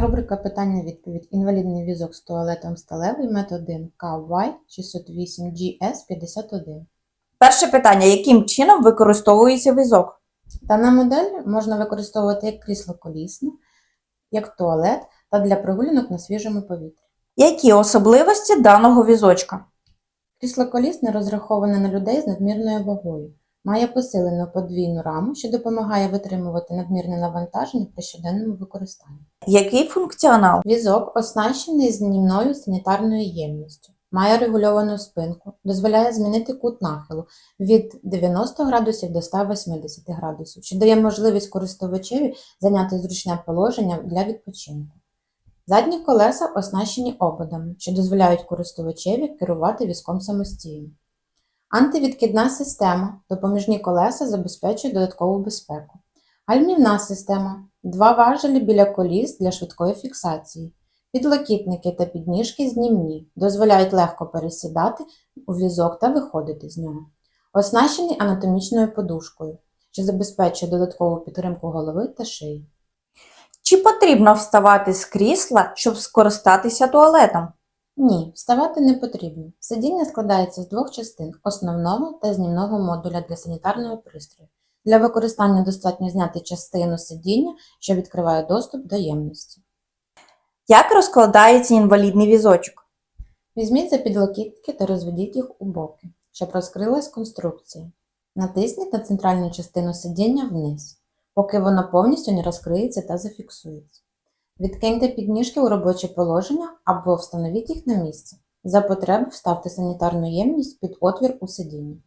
Рубрика питання-відповідь. Інвалідний візок з туалетом сталевий метод 1 KY 608 GS 51. Перше питання: яким чином використовується візок? Дана модель можна використовувати як крісло колісне, як туалет та для прогулянок на свіжому повітрі. Які особливості даного візочка? Крісло колісне розраховане на людей з надмірною вагою. Має посилену подвійну раму, що допомагає витримувати надмірне навантаження при щоденному використанні. Який функціонал? Візок оснащений знімною санітарною ємністю. Має регульовану спинку, дозволяє змінити кут нахилу від 90 градусів до 180 градусів, що дає можливість користувачеві зайняти зручне положення для відпочинку. Задні колеса оснащені ободами, що дозволяють користувачеві керувати візком самостійно. Антивідкидна система, допоміжні колеса забезпечують додаткову безпеку. Гальмівна система, два важелі біля коліс для швидкої фіксації. Підлокітники та підніжки знімні, дозволяють легко пересідати у візок та виходити з нього. Оснащений анатомічною подушкою, що забезпечує додаткову підтримку голови та шиї. Чи потрібно вставати з крісла, щоб скористатися туалетом? Ні, вставати не потрібно. Сидіння складається з двох частин основного та знімного модуля для санітарного пристрою. Для використання достатньо зняти частину сидіння, що відкриває доступ до ємності. Як розкладається інвалідний візочок? Візьміть за підлокітники та розведіть їх у боки, щоб розкрилась конструкція. Натисніть на центральну частину сидіння вниз, поки воно повністю не розкриється та зафіксується. Відкиньте підніжки у робоче положення або встановіть їх на місце. За потреби вставте санітарну ємність під отвір у сидінні.